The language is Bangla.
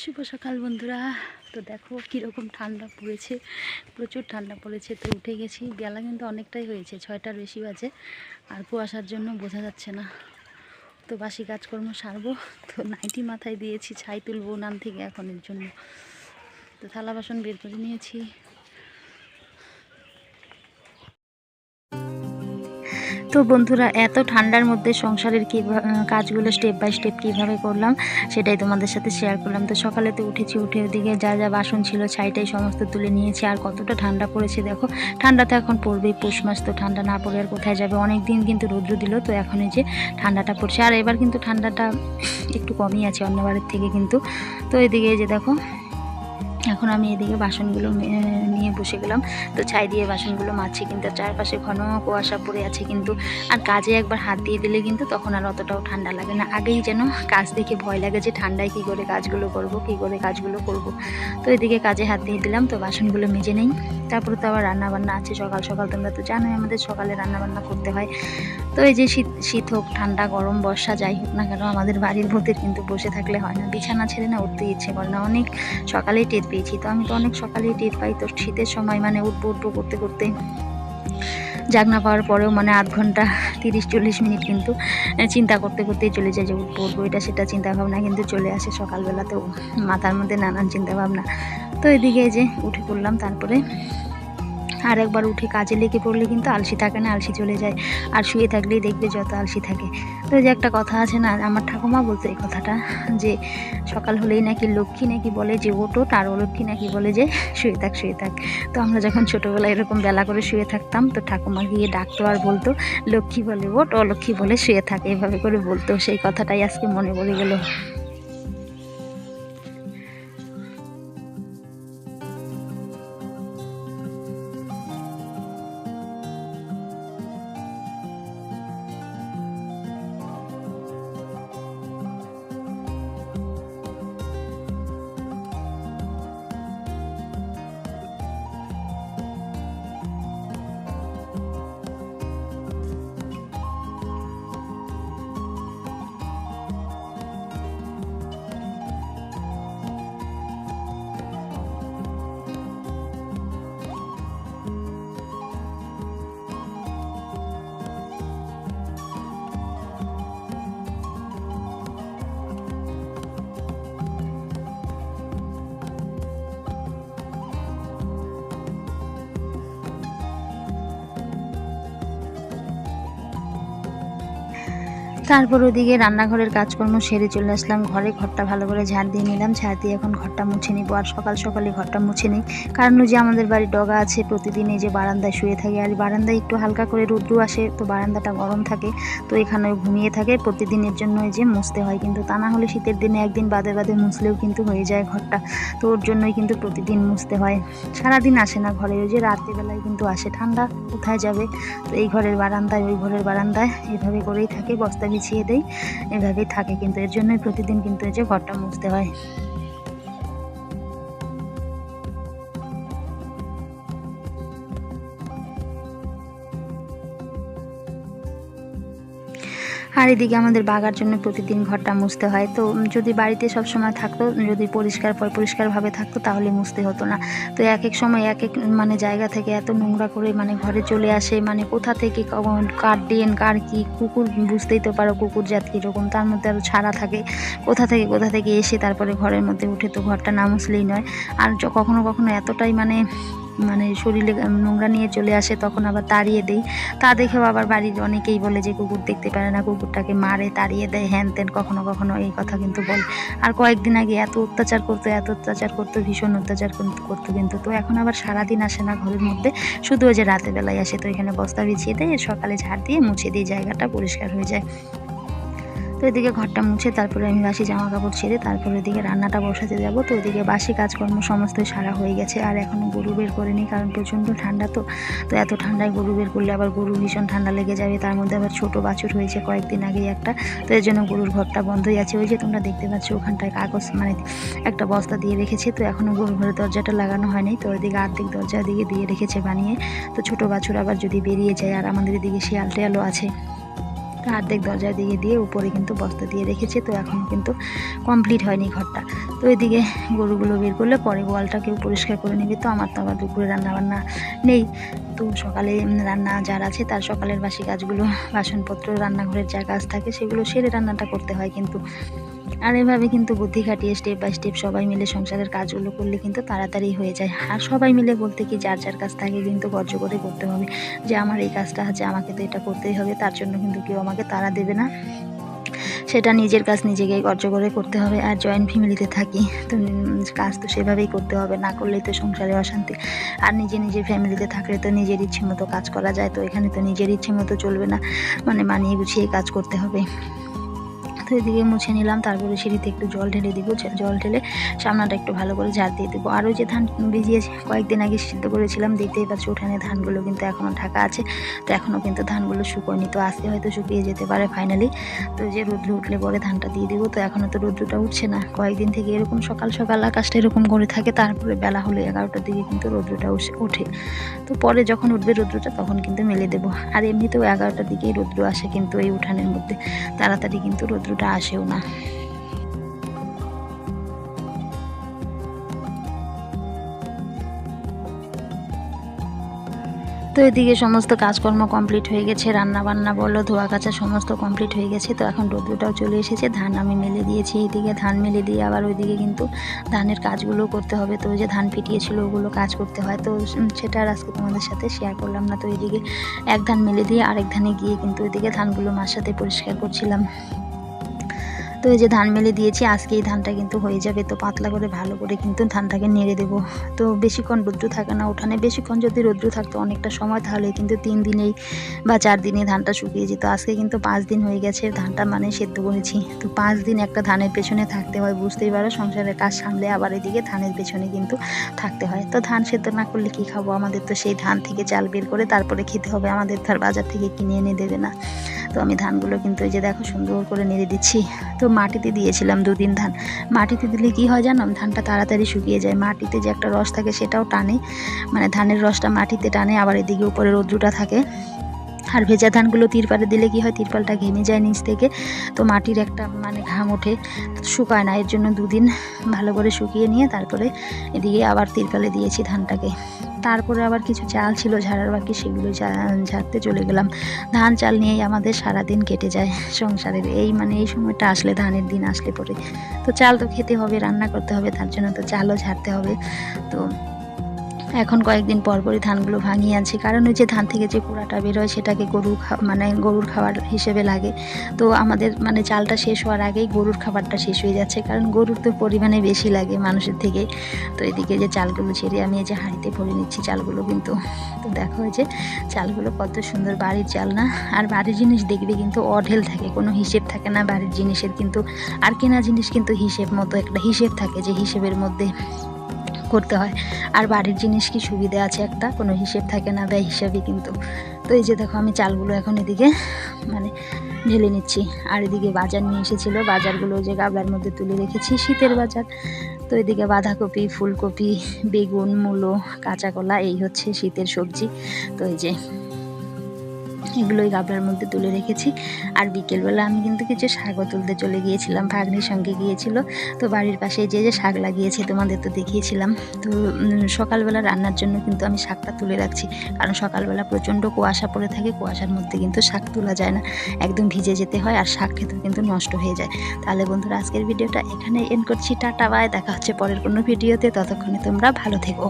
শুভ সকাল বন্ধুরা। তো দেখো কীরকম ঠান্ডা পড়েছে, প্রচুর ঠান্ডা পড়েছে। তো উঠে গেছি, বেলা কিন্তু অনেকটাই হয়েছে, ছয়টার বেশি বাজে। আর কুয়াশার জন্য বোঝা যাচ্ছে না। তো বাসি কাজকর্ম সারবো। তো নাইটি মাথায় দিয়েছি, ছাই তুলবো নাম থেকে এখনের জন্য। তো থালা বাসন বের করে নিয়েছি। তো বন্ধুরা, এত ঠান্ডার মধ্যে সংসারের কী কাজগুলো স্টেপ বাই স্টেপ কীভাবে করলাম, সেটাই তোমাদের সাথে শেয়ার করলাম। তো সকালে তো উঠেছি, উঠে ওদিকে যা যা বাসন ছিল, ছাইটাই সমস্ত তুলে নিয়েছি। আর কতটা ঠান্ডা পড়েছে দেখো, ঠান্ডা তো এখন পড়বেই, পৌষ মাস তো ঠান্ডা না পড়ে আর কোথায় যাবে? অনেক দিন কিন্তু রৌদ্র দিল, তো এখন যে ঠান্ডাটা পড়ছে। আর এবার কিন্তু ঠান্ডাটা একটু কমই আছে, অন্যবারের থেকে কিন্তু। তো এদিকে যে দেখো এখন আমি এদিকে বাসনগুলো নিয়ে বসে গেলাম। তো ছাই দিয়ে বাসনগুলো মারছি কিন্তু চারপাশে ঘন কুয়াশা পড়ে আছে কিন্তু। আর কাজে একবার হাত দিয়ে দিলে কিন্তু তখন আর অতটাও ঠান্ডা লাগে না। আগেই যেন কাজ দেখে ভয় লাগে যে ঠান্ডায় কী করে কাজগুলো করব, কি করে কাজগুলো করব। তো এদিকে কাজে হাত দিয়ে দিলাম, তো বাসনগুলো মেজে নেই। তারপরে তো আবার রান্না বান্না আছে, সকাল সকাল তোমরা তো জানোই আমাদের সকালে রান্নাবান্না করতে হয়। তো এই যে শীত শীত হোক, ঠান্ডা, গরম, বর্ষা, যাই হোক না কেন, আমাদের বাড়ির মধ্যে কিন্তু বসে থাকলে হয় না। বিছানা ছেড়ে না উঠতে ইচ্ছে করে না। অনেক সকালেই টের পেয়েছি। তো আমি তো অনেক সকালেই টের পাই। তো শীতের সময় মানে উঠবো উঠবো করতে করতে জাগনা পাওয়ার পরেও মানে আধ ঘণ্টা, তিরিশ, চল্লিশ মিনিট কিন্তু চিন্তা করতে করতেই চলে যায় যে উঠবো উঠবো, এটা সেটা চিন্তাভাবনা কিন্তু চলে আসে সকালবেলাতেও। মাথার মধ্যে নানান চিন্তা ভাবনা। তো এদিকে যে উঠে পড়লাম তারপরে। আর একবার উঠে কাজে লেগে পড়লে কিন্তু আলসি থাকে না, আলসি চলে যায়। আর শুয়ে থাকলেই দেখবে যত আলসি থাকে। তো যে একটা কথা আছে না, আমার ঠাকুমা বলতো এই কথাটা যে, সকাল হলেই নাকি লক্ষ্মী নাকি বলে যে ওটো আর অলক্ষ্মী নাকি বলে যে, শুয়ে থাক শুয়ে থাক। তো আমরা যখন ছোটোবেলায় এরকম বেলা করে শুয়ে থাকতাম, তো ঠাকুমা গিয়ে ডাকতো আর বলতো, লক্ষ্মী বলে ওট অলক্ষ্মী বলে শুয়ে থাকে। এভাবে করে বলতো। সেই কথাটাই আজকে মনে পড়ে গেল। তারপর ওদিকে রান্নাঘরের কাজকর্ম সেরে চলে আসলাম। ঘরে ঘরটা ভালো করে ঝাড় দিয়ে নিলাম। ঝাড় দিয়ে এখন ঘরটা মুছে নিবো। আর সকাল সকালে ঘরটা মুছে নিই। কারণ যে আমাদের বাড়ির ডগা আছে, প্রতিদিন এই যে বারান্দায় শুয়ে থাকে। আর বারান্দায় একটু হালকা করে রৌদ্র আসে, তো বারান্দাটা গরম থাকে, তো এখানে ঘুমিয়ে থাকে। প্রতিদিনের জন্য যে মুছতে হয়। কিন্তু তা না হলে শীতের দিনে একদিন বাদে বাদে মুছলেও কিন্তু হয়ে যায় ঘরটা। তো ওর জন্যই কিন্তু প্রতিদিন মুছতে হয়। সারাদিন আসে না ঘরে। ওই যে রাত্রিবেলায় কিন্তু আসে। ঠান্ডা কোথায় যাবে? তো এই ঘরের বারান্দায়, ওই ঘরের বারান্দায় এভাবে করেই থাকে। বস্তা বিছিয়ে দেয় এভাবেই থাকে কিন্তু এর জন্যই প্রতিদিন কিন্তু এই যে ঘরটা মুছতে হয়। আর এদিকে আমাদের বাগার জন্য প্রতিদিন ঘরটা মুছতে হয়। তো যদি বাড়িতে সব সময় থাকতো, যদি পরিষ্কার পরিষ্কারভাবে থাকতো, তাহলে মুছতে হতো না। তো এক এক সময় এক এক মানে জায়গা থেকে এত নোংরা করে মানে ঘরে চলে আসে মানে কোথা থেকে কার ডেন কার কি কুকুর বুঝতেই তো পারো কুকুর জাত কীরকম, তার মধ্যে আরও ছাড়া থাকে। কোথা থেকে কোথা থেকে এসে তারপরে ঘরের মধ্যে উঠে তো ঘরটা না মুছলেই নয়। আর কখনো কখনো এতটাই মানে মানে শরীরে নোংরা নিয়ে চলে আসে, তখন আবার তাড়িয়ে দেই। তা দেখেও আবার বাড়ির অনেকেই বলে যে, কুকুর দেখতে পারে না, কুকুরটাকে মারে, তাড়িয়ে দেয়, হ্যান ত্যান কখনো কখনো এই কথা কিন্তু বলে। আর কয়েকদিন আগে এত অত্যাচার করতো, এত অত্যাচার করতো, ভীষণ অত্যাচার কিন্তু- করতো কিন্তু। তো এখন আবার সারাদিন আসে না ঘরের মধ্যে, শুধু ওই যে রাতের বেলায় আসে। তো এখানে বস্তা বিছিয়ে দেয়, সকালে ঝাড় দিয়ে মুছে দিয়ে জায়গাটা পরিষ্কার হয়ে যায়। তো এদিকে ঘরটা মুছে তারপরে আমি বাসি জামা কাপড় ছেড়ে তারপরে এদিকে রান্নাটা বসাতে যাব। তো ওদিকে বাসি কাজকর্ম সমস্ত সারা হয়ে গেছে আর এখনও গরু বের করিনি কারণ প্রচণ্ড ঠান্ডা তো। তো এত ঠান্ডায় গরু বের করলে আবার গরু ভীষণ ঠান্ডা লেগে যাবে। তার মধ্যে আবার ছোট বাছুর হয়েছে কয়েকদিন আগেই একটা। তো এর জন্য গরুর ঘরটা বন্ধই আছে। ওই যে তোমরা দেখতে পাচ্ছ ওখানটায় কাগজ মানে একটা বস্তা দিয়ে রেখেছে। তো এখনও গরু ঘরের দরজাটা লাগানো হয়নি। তো ওইদিকে আর্ধেক দরজা দিকে দিয়ে রেখেছে বানিয়ে। তো ছোট বাছুর আবার যদি বেরিয়ে যায় আর আমাদের এদিকে শিয়াল টিয়ালও আছে। আর্ধেক দরজার দিয়ে দিয়ে উপরে কিন্তু বস্তা দিয়ে রেখেছে, তো এখন কিন্তু কমপ্লিট হয়নি ঘরটা। তো এদিকে গরুগুলো বের করলে পরে গোয়ালটাকেও পরিষ্কার করে নেবে। তো আমার তো আবার দুপুরে রান্না বান্না নেই। তো সকালে রান্না যার আছে তার সকালের বাসি কাজগুলো, বাসনপত্র, রান্নাঘরের যা কাজ থাকে সেগুলো সেরে রান্নাটা করতে হয় কিন্তু। আর এভাবে কিন্তু বুদ্ধি খাটিয়ে স্টেপ বাই স্টেপ সবাই মিলে সংসারের কাজগুলো করলে কিন্তু তাড়াতাড়ি হয়ে যায়। আর সবাই মিলে বলতে কি, যার যার কাজ থাকে কিন্তু গর্জ করে করতে হবে। যে আমার এই কাজটা আছে, আমাকে তো এটা করতেই হবে, তার জন্য কিন্তু কেউ আমাকে তাড়া দেবে না। সেটা নিজের কাজ নিজেকে গর্জ করে করতে হবে আর জয়েন্ট ফ্যামিলিতে থাকি। তো কাজ তো সেভাবেই করতে হবে, না করলেই তো সংসারে অশান্তি। আর নিজে নিজের ফ্যামিলিতে থাকলে তো নিজের ইচ্ছে মতো কাজ করা যায়, তো এখানে তো নিজের ইচ্ছে মতো চলবে না। মানে মানিয়ে গুছিয়ে কাজ করতে হবে। তো এদিকে মুছে নিলাম, তারপরে সিঁড়িতে একটু জল ঢেলে দিব জল ঢেলে সামনাটা একটু ভালো করে ঝাড় দিয়ে দেবো। আরও যে ধান ভিজিয়ে কয়েকদিন আগে সিদ্ধ করেছিলাম, দেখতেই পাচ্ছি উঠানে ধানগুলো কিন্তু এখনও ঢাকা আছে, তো এখনও কিন্তু ধানগুলো শুকোয়নি, তো আজকে হয়তো শুকিয়ে যেতে পারে ফাইনালি তো যে রুদ্র উঠলে পরে ধানটা দিয়ে দেবো, তো এখনও তো রুদ্রটা উঠছে না। কয়েকদিন থেকে এরকম সকাল সকাল আকাশটা এরকম করে থাকে, তারপরে বেলা হলে এগারোটার দিকে কিন্তু রৌদ্রটা উসে- ওঠে। তো পরে যখন উঠবে রৌদ্রটা, তখন কিন্তু মেলে দেবো। আর এমনিতেও এগারোটার দিকেই রৌদ্র আসে কিন্তু এই উঠানের মধ্যে। তাড়াতাড়ি কিন্তু রৌদ্রটা আসেও না। তো এদিকে সমস্ত কাজকর্ম কমপ্লিট হয়ে গেছে রান্না বান্না বলো, ধোয়া কাচা সমস্ত কমপ্লিট হয়ে গেছে। তো এখন রোদ্রটাও চলে এসেছে, ধান আমি মেলে দিয়েছি। এইদিকে ধান মেলে দিয়ে আবার ওইদিকে কিন্তু ধানের কাজগুলো করতে হবে। তো যে ধান পিটিয়েছিল, ওগুলো কাজ করতে হয়। তো সেটা আর আজকে তোমাদের সাথে শেয়ার করলাম না। তো এইদিকে এক ধান মেলে দিয়ে আরেক ধানে গিয়ে কিন্তু ওইদিকে ধানগুলো মার সাথে পরিষ্কার করছিলাম। তো এই যে ধান মেলে দিয়েছি, আজকে এই ধানটা কিন্তু হয়ে যাবে। তো পাতলা করে, ভালো করে কিন্তু ধানটাকে নেড়ে দেবো। তো বেশিক্ষণ রৌদ্র থাকে না উঠানে। বেশিক্ষণ যদি রৌদ্র থাকতো অনেকটা সময়, তাহলে কিন্তু তিন দিনেই বা চার দিনে ধানটা শুকিয়ে যেত। আজকে কিন্তু পাঁচ দিন হয়ে গেছে ধানটা মানে সেদ্ধ করেছি। তো পাঁচ দিন একটা ধানের পেছনে থাকতে হয়, বুঝতেই পারো। সংসারের কাজ সামলে আবার এদিকে ধানের পেছনে কিন্তু থাকতে হয়। তো ধান সেদ্ধ না করলে কি খাব? আমাদের তো সেই ধান থেকে চাল বের করে তারপরে খেতে হবে। আমাদের তার বাজার থেকে কিনে এনে দেবে না। তো আমি ধানগুলো কিন্তু এই যে দেখো সুন্দর করে নেড়ে দিচ্ছি। তো মাটিতে দিয়েছিলাম দুদিন ধান। মাটিতে দিলে কি হয় জানো? ধানটা তাড়াতাড়ি শুকিয়ে যায়। মাটিতে যে একটা রস থাকে সেটাও টানে। মানে ধানের রসটা মাটিতে টানে, আবার এদিকে উপরে রৌদ্রটা থাকে। আর ভেজা ধানগুলো তিরপালে দিলে কি হয়? তিরপালটা ঘেমে যায় নিচ থেকে। তো মাটির একটা মানে ঘাম ওঠে, শুকায় না। এর জন্য দুদিন ভালো করে শুকিয়ে নিয়ে তারপরে এদিকে আবার তিরপালে দিয়েছি ধানটাকে। তারপরে আবার কিছু চাল ছিল ঝাড়ার বাকি, সেগুলো ঝাড়তে চলে গেলাম। ধান চাল নিয়েই আমাদের সারাদিন কেটে যায় সংসারের। এই মানে এই সময়টা আসলে ধানের দিন আসলে পরে তো চাল তো খেতে হবে, রান্না করতে হবে, তার জন্য তো চালও ঝাড়তে হবে। তো এখন কয়েকদিন পর পরই ধানগুলো ভাঙিয়ে আনছি। কারণ ওই যে ধান থেকে যে কুড়াটা বেরোয়, সেটাকে গরু মানে গরুর খাবার হিসেবে লাগে। তো আমাদের মানে চালটা শেষ হওয়ার আগেই গরুর খাবারটা শেষ হয়ে যাচ্ছে। কারণ গরুর তো পরিমাণে বেশি লাগে মানুষের থেকে। তো এদিকে যে চালগুলো ছেড়ে আমি এই যে হাঁড়িতে ভরে নিচ্ছি চালগুলো কিন্তু। তো দেখো যে চালগুলো কত সুন্দর বাড়ির চাল না? আর বাড়ির জিনিস দেখবে কিন্তু অঢেল থাকে, কোনো হিসেব থাকে না বাড়ির জিনিসের। কিন্তু আর কেনা জিনিস কিন্তু হিসেব মতো একটা হিসেব থাকে যে হিসেবের মধ্যে করতে হয়। আর বাড়ির জিনিস কি সুবিধা আছে একটা? কোনো হিসেব থাকে না ব্যয় হিসাবে কিন্তু। তো এই যে দেখো, আমি চালগুলো এখন এদিকে মানে ঢেলে নিচ্ছি। আর এদিকে বাজার নিয়ে এসেছিল। বাজারগুলো যে গাবলার মধ্যে তুলে রেখেছি, শীতের বাজার। তো এদিকে বাঁধাকপি, ফুলকপি, বেগুন, মূলো কাঁচাকলা এই হচ্ছে শীতের সবজি। তো এই যে এগুলোই গাবলার মধ্যে তুলে রেখেছি। আর বিকেলবেলা আমি কিন্তু কিছু শাকও তুলতে চলে গিয়েছিলাম। ভাগ্নির সঙ্গে গিয়েছিল। তো বাড়ির পাশে যে যে শাক লাগিয়েছে তোমাদের তো দেখিয়েছিলাম। তো সকালবেলা রান্নার জন্য কিন্তু আমি শাকটা তুলে রাখছি। কারণ সকালবেলা প্রচণ্ড কুয়াশা পড়ে থাকে। কুয়াশার মধ্যে কিন্তু শাক তোলা যায় না। একদম ভিজে যেতে হয় আর শাক খেতেও কিন্তু নষ্ট হয়ে যায়। তাহলে বন্ধুরা, আজকের ভিডিওটা এখানে এন্ড করছি। টাটা বাই দেখা হচ্ছে পরের কোনো ভিডিওতে। ততক্ষণে তোমরা ভালো থেকো।